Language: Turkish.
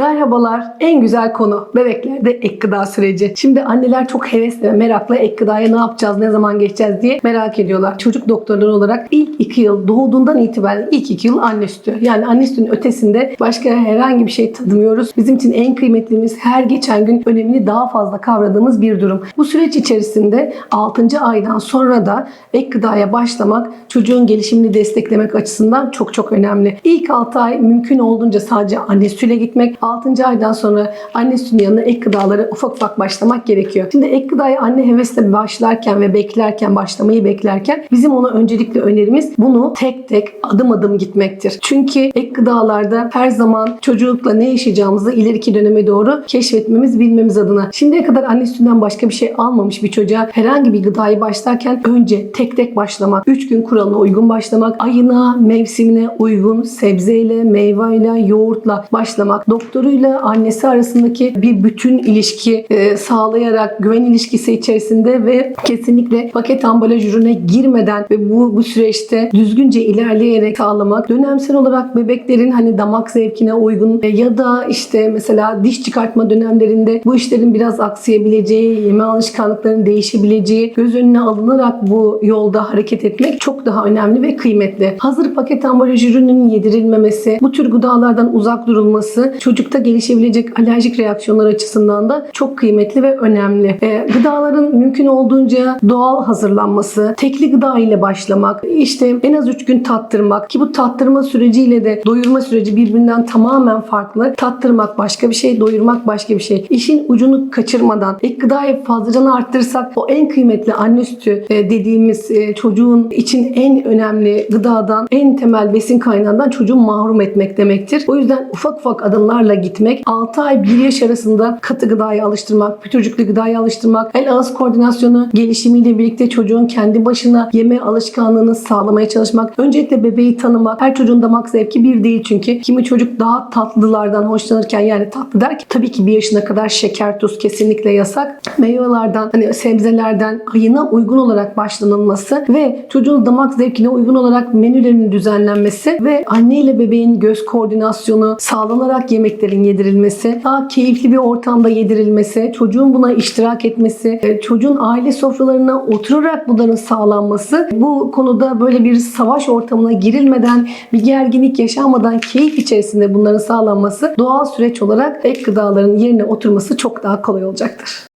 Merhabalar. En güzel konu bebeklerde ek gıda süreci. Şimdi anneler çok hevesli ve merakla ek gıdaya ne yapacağız, ne zaman geçeceğiz diye merak ediyorlar. Çocuk doktorları olarak ilk iki yıl doğduğundan itibaren ilk iki yıl anne sütü. Yani anne sütünün ötesinde başka herhangi bir şey tadmıyoruz. Bizim için en kıymetlimiz her geçen gün önemini daha fazla kavradığımız bir durum. Bu süreç içerisinde 6. aydan sonra da ek gıdaya başlamak çocuğun gelişimini desteklemek açısından çok çok önemli. İlk 6 ay mümkün olduğunca sadece anne sütüyle gitmek. 6. aydan sonra anne sütünün yanına ek gıdaları ufak ufak başlamak gerekiyor. Şimdi ek gıdaya anne hevesle başlarken ve beklerken, başlamayı beklerken bizim ona öncelikle önerimiz bunu tek tek adım adım gitmektir. Çünkü ek gıdalarda her zaman çocukla ne yaşayacağımızı ileriki döneme doğru keşfetmemiz, bilmemiz adına. Şimdiye kadar anne sütünden başka bir şey almamış bir çocuğa herhangi bir gıdayı başlarken önce tek tek başlamak, 3 gün kuralına uygun başlamak, ayına, mevsimine uygun sebzeyle, meyveyle, yoğurtla başlamak, doktoruyla annesi arasındaki bir bütün ilişki e, sağlayarak güven ilişkisi içerisinde ve kesinlikle paket ambalaj ürüne girmeden ve bu, bu süreçte düzgünce ilerleyerek sağlamak. Dönemsel olarak bebeklerin hani damak zevkine uygun e, ya da işte mesela diş çıkartma dönemlerinde bu işlerin biraz aksayabileceği, yeme alışkanlıklarının değişebileceği göz önüne alınarak bu yolda hareket etmek çok daha önemli ve kıymetli. Hazır paket ambalaj ürünün yedirilmemesi, bu tür gıdalardan uzak durulması çocukta gelişebilecek alerjik reaksiyonlar açısından da çok kıymetli ve önemli. E, gıdaların mümkün olduğunca doğal hazırlanması, tekli gıda ile başlamak, işte en az 3 gün tattırmak ki bu tattırma süreciyle de doyurma süreci birbirinden tamamen farklı. Tattırmak başka bir şey, doyurmak başka bir şey. İşin ucunu kaçırmadan ek gıdayı fazlacanı arttırırsak o en kıymetli anne sütü e, dediğimiz e, çocuğun için en önemli gıdadan, en temel besin kaynağından çocuğu mahrum etmek demektir. O yüzden ufak ufak adımlarla gitmek, 6 ay 1 yaş arasında katı gıdaya alıştırmak, pütürcüklü gıdaya alıştırmak, el ağız koordinasyonu gelişimiyle birlikte çocuğun kendi başına yeme alışkanlığını sağlamaya çalışmak. Öncelikle bebeği tanımak. Her çocuğun damak zevki bir değil çünkü. Kimi çocuk daha tatlılardan hoşlanırken yani tatlı der ki tabii ki bir yaşına kadar şeker, tuz kesinlikle yasak. Meyvelerden, hani sebzelerden ayına uygun olarak başlanılması ve çocuğun damak zevkine uygun olarak menülerinin düzenlenmesi ve anne ile bebeğin göz koordinasyonu sağlanarak yemeklerin yedirilmesi, daha keyifli bir ortamda yedirilmesi, çocuğun buna iştirak etmesi, e, çocuğun aile sofralarına oturarak bunların sağlanması, bu konuda böyle bir savaş ortamına girilmeden, bir gerginlik yaşanmadan keyif içerisinde bunların sağlanması doğal süreç olarak ek gıdaların yerine oturması çok daha kolay olacaktır.